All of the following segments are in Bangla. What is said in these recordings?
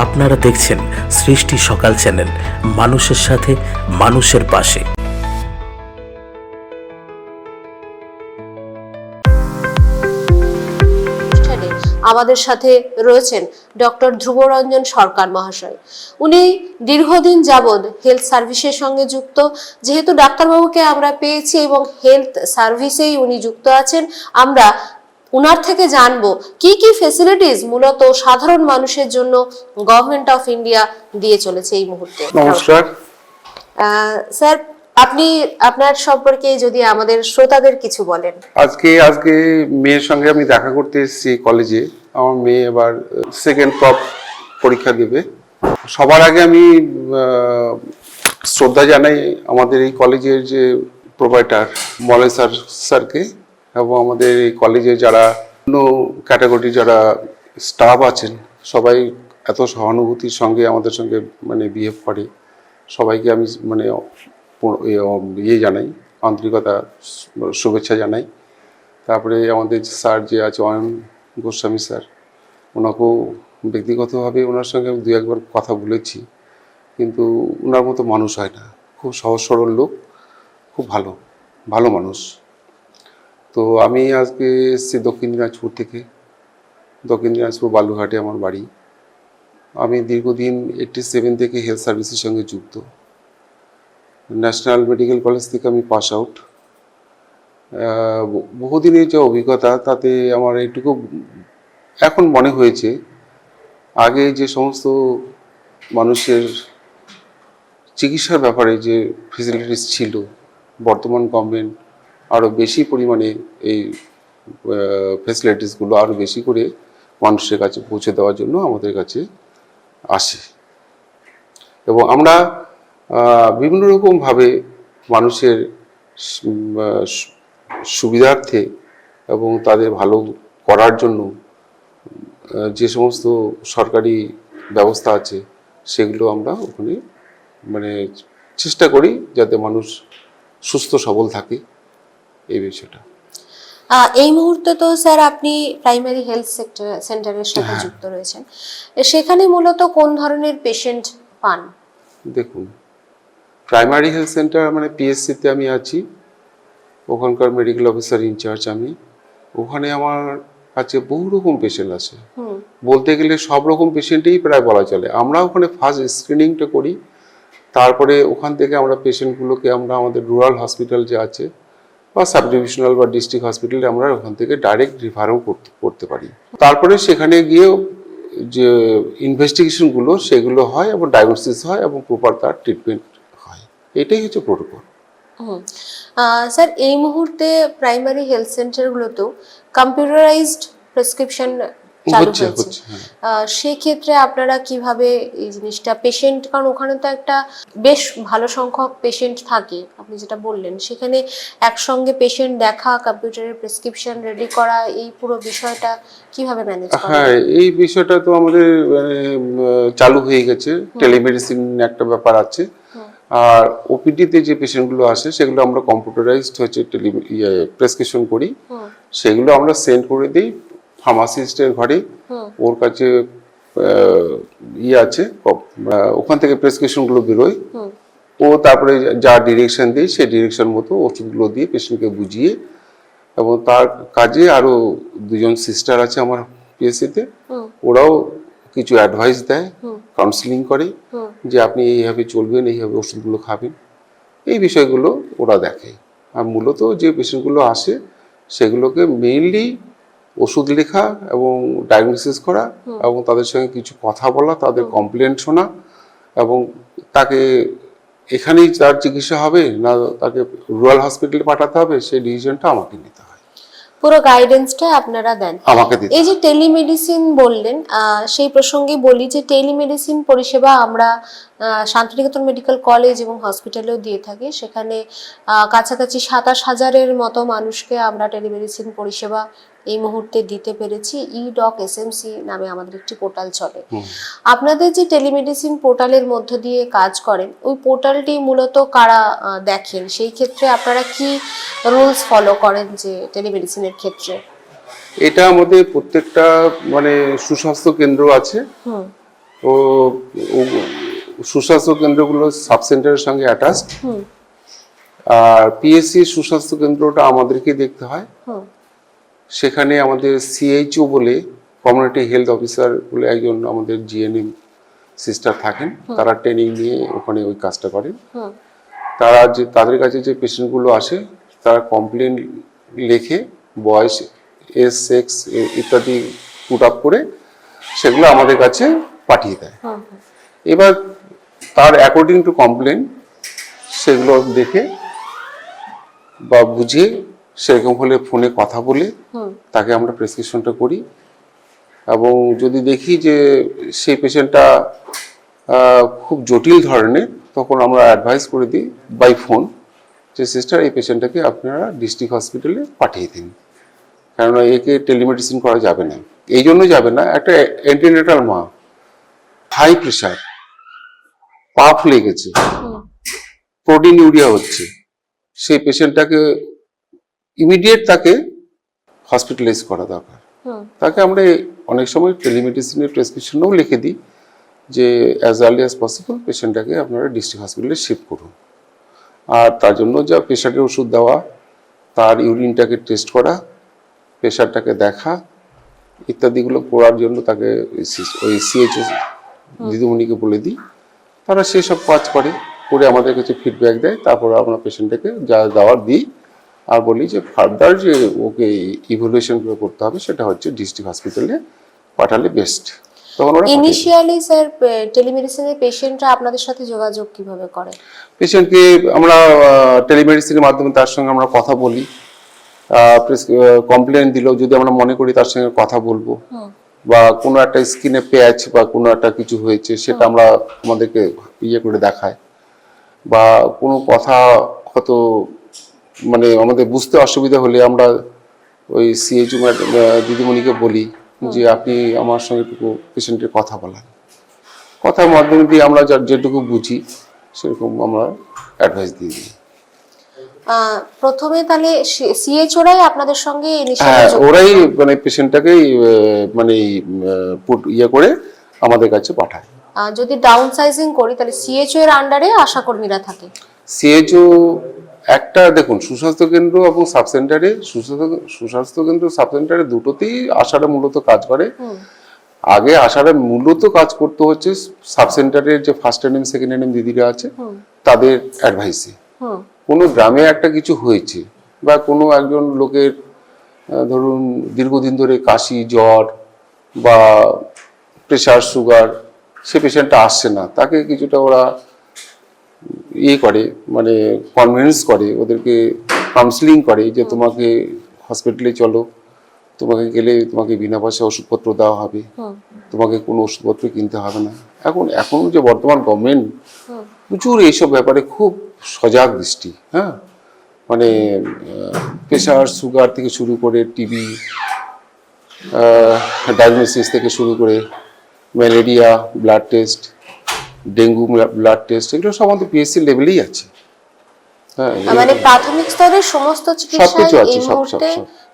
আপনারা দেখছেন সৃষ্টি সকাল চ্যানেল, মানুষের সাথে, মানুষের পাশে। আমাদের সাথে রয়েছেন ডক্টর ধ্রুবরঞ্জন সরকার মহাশয়। উনি দীর্ঘদিন যাবৎ হেলথ সার্ভিসের সঙ্গে যুক্ত। যেহেতু ডাক্তারবাবুকে আমরা পেয়েছি এবং হেলথ সার্ভিসেই উনি যুক্ত আছেন, আমরা উনার থেকে জানব কি কি ফেসিলিটিস মূলত সাধারণ মানুষের জন্য গভর্নমেন্ট অফ ইন্ডিয়া দিয়ে চলেছে এই মুহূর্তে। নমস্কার। স্যার আপনি আপনার সম্পর্কে যদি আমাদের শ্রোতাদের কিছু বলেন। আজকে আজকে মেয়ের সঙ্গে আমি দেখা করতে এসেছি কলেজে আমার মেয়ে এবার সেকেন্ড টপ পরীক্ষা দেবে। সবার আগে আমি শ্রদ্ধা জানাই আমাদের এই কলেজের যে প্রোভাইডার মলয় স্যার স্যারকে। এবং আমাদের এই কলেজে যারা অন্য ক্যাটাগরি যারা স্টাফ আছেন, সবাই এত সহানুভূতির সঙ্গে আমাদের সঙ্গে মানে বিহেভ করে। সবাইকে আমি মানে ইয়ে জানাই, আন্তরিকতা শুভেচ্ছা জানাই। তারপরে আমাদের স্যার যে আছে, অয়ন গোস্বামী স্যার ওনাকেও ব্যক্তিগতভাবে ওনার সঙ্গে আমি দু একবার কথা বলেছি, কিন্তু ওনার মতো মানুষ হয় না। খুব সহজ সরল লোক, খুব ভালো ভালো মানুষ। তো আমি আজকে এসেছি দক্ষিণ দিনাজপুর থেকে। দক্ষিণ দিনাজপুর বালুঘাটে আমার বাড়ি। আমি দীর্ঘদিন এইটটি সেভেন থেকে হেলথ সার্ভিসের সঙ্গে যুক্ত। ন্যাশনাল মেডিকেল কলেজ থেকে আমি পাস আউট বহুদিনের যে অভিজ্ঞতা, তাতে আমার এইটুকু এখন মনে হয়েছে, আগে যে সমস্ত মানুষের চিকিৎসার ব্যাপারে যে ফেসিলিটিস ছিল, বর্তমান গভর্নমেন্ট আরও বেশি পরিমাণে এই ফেসিলিটিসগুলো আরও বেশি করে মানুষের কাছে পৌঁছে দেওয়ার জন্য আমাদের কাছে আসে। এবং আমরা বিভিন্ন রকমভাবে মানুষের সুবিধার্থে এবং তাদের ভালো করার জন্য যে সমস্ত সরকারি ব্যবস্থা আছে সেগুলো আমরা ওখানে মানে চেষ্টা করি যাতে মানুষ সুস্থ সবল থাকে। এই বিষয়টা। এই মুহূর্তে তো স্যার আপনি প্রাইমারি হেলথ সেক্টর সেন্টারের সাথে যুক্ত রয়েছেন। সেখানে মূলত কোন ধরনের পেশেন্ট পান? দেখুন প্রাইমারি হেলথ সেন্টার মানে পিএসসিতে আমি আছি ওখানকার মেডিকেল অফিসার ইনচার্জ আমি। ওখানে আমার কাছে বহু রকম পেশেন্ট আছে। বলতে গেলে সব রকম পেশেন্টেই প্রায় বলা চলে। আমরা ওখানে ফার্স্ট স্ক্রিনিংটা করি তারপরে ওখান থেকে আমরা পেশেন্টগুলোকে আমরা আমাদের রুরাল হসপিটাল যে আছে বা সাব ডিভিশনাল বা ডিস্ট্রিক্ট হসপিটালে আমরা ওখান থেকে ডাইরেক্ট রিফারও করতে পারি। তারপরে সেখানে গিয়েও যে ইনভেস্টিগেশনগুলো সেগুলো হয় এবং ডায়াগনোসিস হয় এবং প্রপার তার ট্রিটমেন্ট হয়। এটাই হচ্ছে প্রোটোকল। স্যার, এই মুহূর্তে প্রাইমারি হেলথ সেন্টারগুলোতেও কম্পিউটারাইজড প্রেসক্রিপশন চালু হয়েছে। হ্যাঁ। সেক্ষেত্রে আপনারা কীভাবে এই জিনিসটা পেশেন্ট কারণ ওখানে তো একটা বেশ ভালো সংখ্যক পেশেন্ট থাকে আপনি যেটা বললেন। সেখানে একসঙ্গে পেশেন্ট দেখা কম্পিউটারের প্রেসক্রিপশন রেডি করা এই পুরো বিষয়টা কীভাবে ম্যানেজ করা? হ্যাঁ এই বিষয়টা তো আমাদের মানে, চালু হয়ে গেছে। টেলিমেডিসিন একটা ব্যাপার আছে। আর ওপিডিতে যে পেশেন্টগুলো আসে সেগুলো আমরা কম্পিউটারাইজড হচ্ছে টেলি ইয়ে প্রেসক্রিপশন করি। সেগুলো আমরা সেন্ড করে দিই। ফার্মাসিস্টের ঘরে ওর কাছে ইয়ে আছে ওখান থেকে প্রেসক্রিপশনগুলো বেরোয়। ও তারপরে যা ডিরেকশন দিই সেই ডিরেকশন মতো ওষুধগুলো দিয়ে পেশেন্টকে বুঝিয়ে এবং তার কাজে আরও দুজন সিস্টার আছে আমার পিএসসিতে ওরাও কিছু অ্যাডভাইস দেয়। কাউন্সিলিং করে যে আপনি এইভাবে চলবেন এইভাবে ওষুধগুলো খাবেন। এই বিষয়গুলো ওরা দেখে। আর মূলত যে পেশেন্টগুলো আসে সেগুলোকে মেইনলি ওষুধ লেখা এবং ডায়াগনোসিস করা এবং তাদের সঙ্গে কিছু কথা বলা তাদের কমপ্লেন শোনা এবং তাকে এখানেই তার চিকিৎসা হবে না তাকে রুরাল হসপিটালে পাঠাতে হবে সেই ডিসিশনটা আমাকে নিতে হয়। পুরো গাইডেন্সটা আপনারা দেন। আমাকে দিতে এই যে টেলিমেডিসিন বললেন সেই প্রসঙ্গে বলি যে টেলিমেডিসিন পরিষেবা আমরা শান্তিনিকেতন মেডিকেল কলেজ এবং হসপিটালেও দিয়ে থাকি। সেখানে কাছাকাছি সাতাশ হাজারের মতো মানুষকে আমরা টেলিমেডিসিন পরিষেবা এই মুহূর্তে দিতে পেরেছি ই ডক এসএমসি নামে আমাদের একটি পোর্টাল চলে। আপনাদের যে টেলিমেডিসিন পোর্টালের মধ্য দিয়ে কাজ করেন ওই পোর্টালটি মূলত কারা দেখেন? সেই ক্ষেত্রে আপনারা কি রুলস ফলো করেন যে টেলিমেডিসিনের ক্ষেত্রে? এটা আমাদের প্রত্যেকটা মানে সুস্বাস্থ্য কেন্দ্র আছে। ও- সুস্বাস্থ্য কেন্দ্রগুলো সাব সেন্টারের সঙ্গে অ্যাটাচড হুম। আর পিএসসি সুস্বাস্থ্য কেন্দ্রটা আমাদেরকে দেখতে হয়। হুম। সেখানে আমাদের সিএইচও বলে কমিউনিটি হেলথ অফিসার বলে একজন আমাদের জিএনএম সিস্টার থাকেন। তারা ট্রেনিং নিয়ে ওখানে ওই কাজটা করেন। তারা যে তাদের কাছে যে পেশেন্টগুলো আসে তারা কমপ্লেন লিখে বয়স এস সেক্স ইত্যাদি পুট আপ করে সেগুলো আমাদের কাছে পাঠিয়ে দেয়। এবার তার অ্যাকর্ডিং টু কমপ্লেন সেগুলো দেখে বা বুঝে সেরকম হলে ফোনে কথা বলে তাকে আমরা প্রেসক্রিপশনটা করি। এবং যদি দেখি যে সেই পেশেন্টটা খুব জটিল ধরনের তখন আমরা অ্যাডভাইস করে দিই বাই ফোন যে সিস্টার এই পেশেন্টটাকে আপনারা ডিস্ট্রিক্ট হসপিটালে পাঠিয়ে দিন। কেননা একে টেলিমেডিসিন করা যাবে না। এই জন্য যাবে না একটা অ্যান্টিনেটাল মা হাই প্রেশার পা ফুলে গেছে প্রোটিন ইউরিয়া হচ্ছে। সেই পেশেন্টটাকে ইমিডিয়েট তাকে হসপিটালাইজ করা দরকার। তাকে আমরা অনেক সময় টেলিমেডিসিনের প্রেসক্রিপশনও লিখে দিই যে অ্যাজ আর্লি অ্যাজ পসিবল পেশেন্টটাকে আপনারা ডিস্ট্রিক্ট হসপিটালে শিফট করুন। আর তার জন্য যা প্রেশারের ওষুধ দেওয়া তার ইউরিনটাকে টেস্ট করা প্রেশারটাকে দেখা ইত্যাদিগুলো করার জন্য তাকে ওই সি- ওই সিএইচও দিদিমণিকে বলে দিই। তারা সেসব কাজ করে করে আমাদের কাছে ফিডব্যাক দেয় তারপর আমরা পেশেন্টটাকে যা দেওয়ার দিই। আর বলি যে ফার্দার যে ওকে ইভলিউশন করতে হবে সেটা হচ্ছে ডিস্ট্রিক্ট হসপিটালে পাঠালে বেস্ট তখন ওরা ইনিশিয়ালি স্যার টেলিমেডিসিনের পেশেন্টরা আপনাদের সাথে যোগাযোগ কীভাবে করে? পেশেন্টকে আমরা টেলিমেডিসিনের মাধ্যমে তার সঙ্গে আমরা কথা বলি। কমপ্লেন দিলেও যদি আমরা মনে করি তার সঙ্গে কথা বলব। বা কোনো একটা স্কিনে প্যাচ বা কোনো একটা কিছু হয়েছে সেটা আমরা আমাদেরকে ইয়ে করে দেখায় বা কোনো কথা হয়তো মানে আমাদের বুঝতে অসুবিধা হলে আমরা ওই সিএইচও দিদিমণিকে বলি যে আপনি আমার সঙ্গে একটু পেশেন্টের কথা বলান। কথার মাধ্যমে দিয়ে আমরা যেটুকু বুঝি সেরকম আমরা অ্যাডভাইস দিয়ে দিই। প্রথমে তাহলে সিএচওরাই আপনাদের সঙ্গে হ্যাঁ ওরাই মানে পেশেন্টটাকেই মানে পুট ইয়ে করে আমাদের কাছে পাঠায়। যদি ডাউন সাইজিং করি তাহলে সিএচও এর আন্ডারে আশাকর্মীরা থাকে। সিএইচও একটা দেখুন সুস্বাস্থ্য কেন্দ্র এবং সাব সেন্টারে সুস্বাস্থ্য সুস্বাস্থ্য কেন্দ্র সাব সেন্টারে দুটোতেই আশারা মূলত কাজ করে। আগে আশারা মূলত কাজ করতে হচ্ছে সাব সেন্টারের যে ফার্স্ট এনএম সেকেন্ড এনএম দিদিরা আছে তাদের অ্যাডভাইসে কোনো গ্রামে একটা কিছু হয়েছে বা কোনো একজন লোকের ধরুন দীর্ঘদিন ধরে কাশি জ্বর বা প্রেশার সুগার সে পেশেন্টটা আসছে না তাকে কিছুটা ওরা ইয়ে করে মানে কনভিন্স করে ওদেরকে কাউন্সিলিং করে যে তোমাকে হসপিটালে চলো তোমাকে গেলে তোমাকে বিনা পয়সা ওষুধপত্র দেওয়া হবে তোমাকে কোনো ওষুধপত্র কিনতে হবে না। এখন এখন যে বর্তমান গভর্নমেন্ট প্রচুর এইসব ব্যাপারে খুব সজাগ দৃষ্টি হ্যাঁ? মানে প্রেশার সুগার থেকে শুরু করে টিবি ডায়াগনোসিস থেকে শুরু করে malaria blood test dengue blood test এগুলো সব আমাদের পিএসসি লেভেলেই আছে। হ্যাঁ মানে প্রাথমিক স্তরের সমস্ত চিকিৎসা এই মুহূর্তে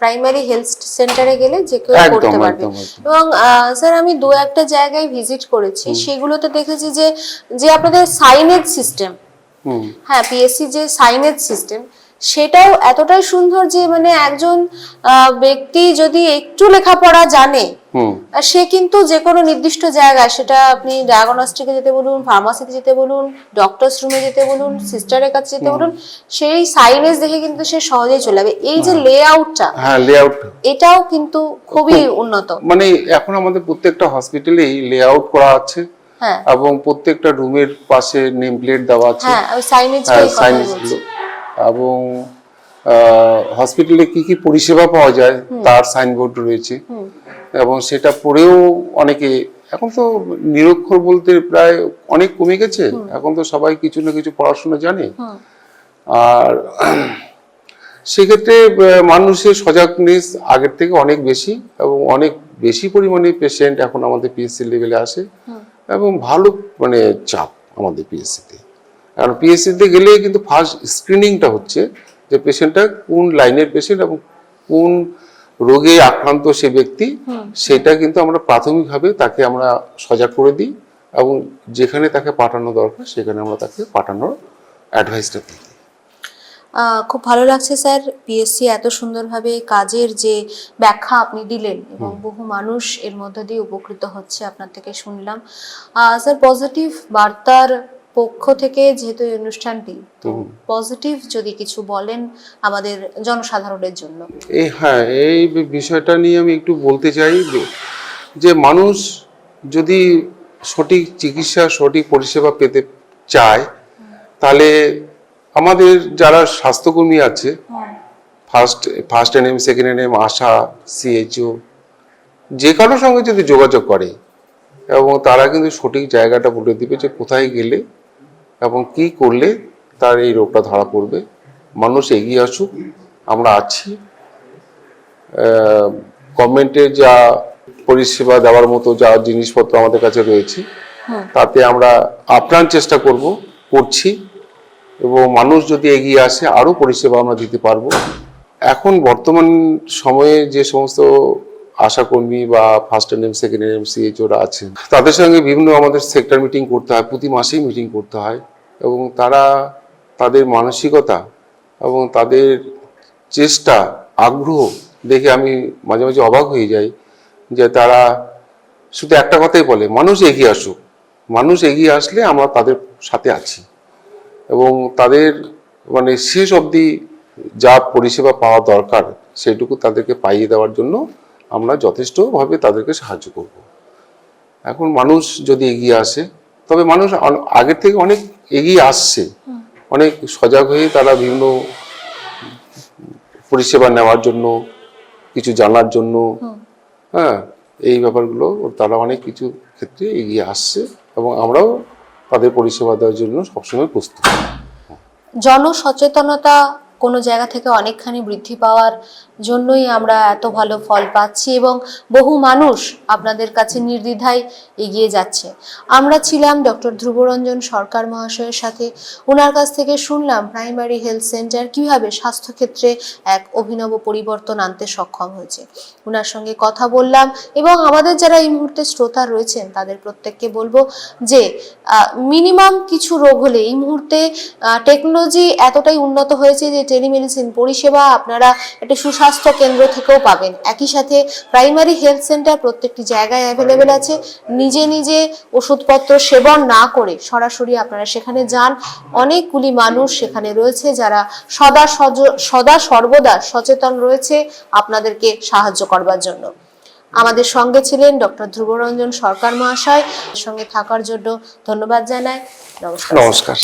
প্রাইমারি হেলথ সেন্টারে গেলে যে কেউ করতে পারবে। এবং স্যার আমি দু একটা জায়গায় ভিজিট করেছি সেগুলোতে দেখেছি যে যে আপনাদের সাইনেজ সিস্টেম হ্যাঁ পিএসসি যে সাইনেজ সিস্টেম সেটাও এতটাই সুন্দর যে মানে একজন ব্যক্তি যদি একটু লেখাপড়া জানে সে কিন্তু যে কোনো নির্দিষ্ট জায়গায় সেটা আপনি ডায়াগনস্টিকে যেতে বলুন ফার্মাসিতে যেতে বলুন ডক্টরস রুমে যেতে বলুন সিস্টারের কাছে যেতে বলুন সেই সাইনেজ দেখে কিন্তু সে সহজেই চলে যাবে। এই যে লেআউটটা হ্যাঁ লেআউট এটাও কিন্তু খুবই উন্নত। মানে এখন আমাদের প্রত্যেকটা হসপিটালেই লেআউট করা আছে হ্যাঁ। এবং প্রত্যেকটা রুমের পাশে নেম প্লেট দেওয়া আছে। হ্যাঁ আমি সাইনেজটাই এবং হসপিটালে কি কি পরিষেবা পাওয়া যায় তার সাইনবোর্ড রয়েছে। এবং সেটা পড়েও অনেকে এখন তো নিরক্ষর বলতে প্রায় অনেক কমে গেছে। এখন তো সবাই কিছু না কিছু পড়াশোনা জানে। আর সেক্ষেত্রে মানুষের সজাগনেস আগের থেকে অনেক বেশি এবং অনেক বেশি পরিমাণে পেশেন্ট এখন আমাদের পিএসসি লেভেলে আসে। এবং ভালো মানে চাপ আমাদের পিএসসিতে কারণ পিএসসিতে গেলে কিন্তু ফার্স্ট স্ক্রিনিংটা হচ্ছে যে পেশেন্টটা কোন লাইনের পেশেন্ট এবং কোন রোগে আক্রান্ত সে ব্যক্তি সেটা কিন্তু আমরা প্রাথমিকভাবে তাকে আমরা সজাগ করে দিই এবং যেখানে তাকে পাঠানো দরকার সেখানে আমরা তাকে পাঠানোর অ্যাডভাইসটা দিই। খুব ভালো লাগছে স্যার পিএসসি এত সুন্দরভাবে কাজের যে ব্যাখ্যা আপনি দিলেন এবং বহু মানুষ এর মধ্য দিয়ে উপকৃত হচ্ছে আপনার থেকে শুনলাম। স্যার পজিটিভ বার্তার পক্ষ থেকে যেহেতু এই অনুষ্ঠানটি পজিটিভ যদি কিছু বলেন আমাদের জনসাধারণের জন্য। এই হ্যাঁ এই বিষয়টা নিয়ে আমি একটু বলতে চাই যে- যে মানুষ যদি সঠিক চিকিৎসা সঠিক পরিষেবা পেতে চায় তাহলে আমাদের যারা স্বাস্থ্যকর্মী আছে first first ANM second ANM ASHA CHO যে কারোর সঙ্গে যদি যোগাযোগ করে এবং তারা কিন্তু সঠিক জায়গাটা বলে দিবে যে কোথায় গেলে এবং কি করলে তার এই রোগটা ধরা পড়বে? মানুষ এগিয়ে আসুক আমরা আছি। গভর্নমেন্টের যা পরিষেবা দেওয়ার মতো যা জিনিসপত্র আমাদের কাছে রয়েছে তাতে আমরা আপ্রাণ চেষ্টা করব করছি। এবং মানুষ যদি এগিয়ে আসে আরও পরিষেবা আমরা দিতে পারব। এখন বর্তমান সময়ে যে সমস্ত আশাকর্মী বা ফার্স্ট এনএম সেকেন্ড এনএম সিএইচওরা আছেন তাদের সঙ্গে বিভিন্ন আমাদের সেক্টর মিটিং করতে হয়। প্রতি মাসেই মিটিং করতে হয়। এবং তারা তাদের মানসিকতা এবং তাদের চেষ্টা, আগ্রহ দেখে আমি মাঝে মাঝে অবাক হয়ে যাই যে তারা শুধু একটা কথাই বলে, মানুষ এগিয়ে আসুক। মানুষ এগিয়ে আসলে আমরা তাদের সাথে আছি। এবং তাদের মানে শেষ অবধি যা পরিষেবা পাওয়া দরকার সেটুকু তাদেরকে পাইয়ে দেওয়ার জন্য আমরা যথেষ্টভাবে তাদেরকে সাহায্য করব। এখন মানুষ যদি এগিয়ে আসে, তবে মানুষ আগের থেকে অনেক এগিয়ে আসছে। অনেক সজাগ হয়ে তারা বিভিন্ন পরিষেবা নেওয়ার জন্য কিছু জানার জন্য হ্যাঁ এই ব্যাপারগুলো তারা অনেক কিছু ক্ষেত্রে এগিয়ে আসছে এবং আমরাও তাদের পরিষেবা দেওয়ার জন্য সবসময় প্রস্তুত। জনসচেতনতা কোনো জায়গা থেকে অনেকখানি বৃদ্ধি পাওয়ার জন্যই আমরা এত ভালো ফল পাচ্ছি এবং বহু মানুষ আপনাদের কাছে নির্দ্বিধায় এগিয়ে যাচ্ছে। আমরা ছিলাম ডক্টর ধ্রুবরঞ্জন সরকার মহাশয়ের সাথে। ওনার কাছ থেকে শুনলাম প্রাইমারি হেলথ সেন্টার কীভাবে স্বাস্থ্যক্ষেত্রে এক অভিনব পরিবর্তন আনতে সক্ষম হয়েছে। ওনার সঙ্গে কথা বললাম এবং আমাদের যারা এই মুহূর্তে শ্রোতা রয়েছেন, তাদের প্রত্যেককে বলব যে মিনিমাম কিছু রোগ হলে এই মুহূর্তে টেকনোলজি এতটাই উন্নত হয়েছে যে টেলিমেডিসিন পরিষেবা আপনারা একটা সুস্বাস্থ্য কেন্দ্র থেকেও পাবেন। একই সাথে প্রাইমারি হেলথ সেন্টার প্রত্যেকটি জায়গায় অ্যাভেলেবেল আছে। নিজে নিজে ওষুধপত্র সেবন না করে সরাসরি আপনারা সেখানে যান। অনেকগুলি মানুষ সেখানে রয়েছে যারা সদা সদা সর্বদা সচেতন রয়েছে আপনাদেরকে সাহায্য করবার জন্য। আমাদের সঙ্গে ছিলেন ডক্টর ধ্রুবরঞ্জন সরকার মহাশয়। সঙ্গে থাকার জন্য ধন্যবাদ জানাই। নমস্কার। নমস্কার।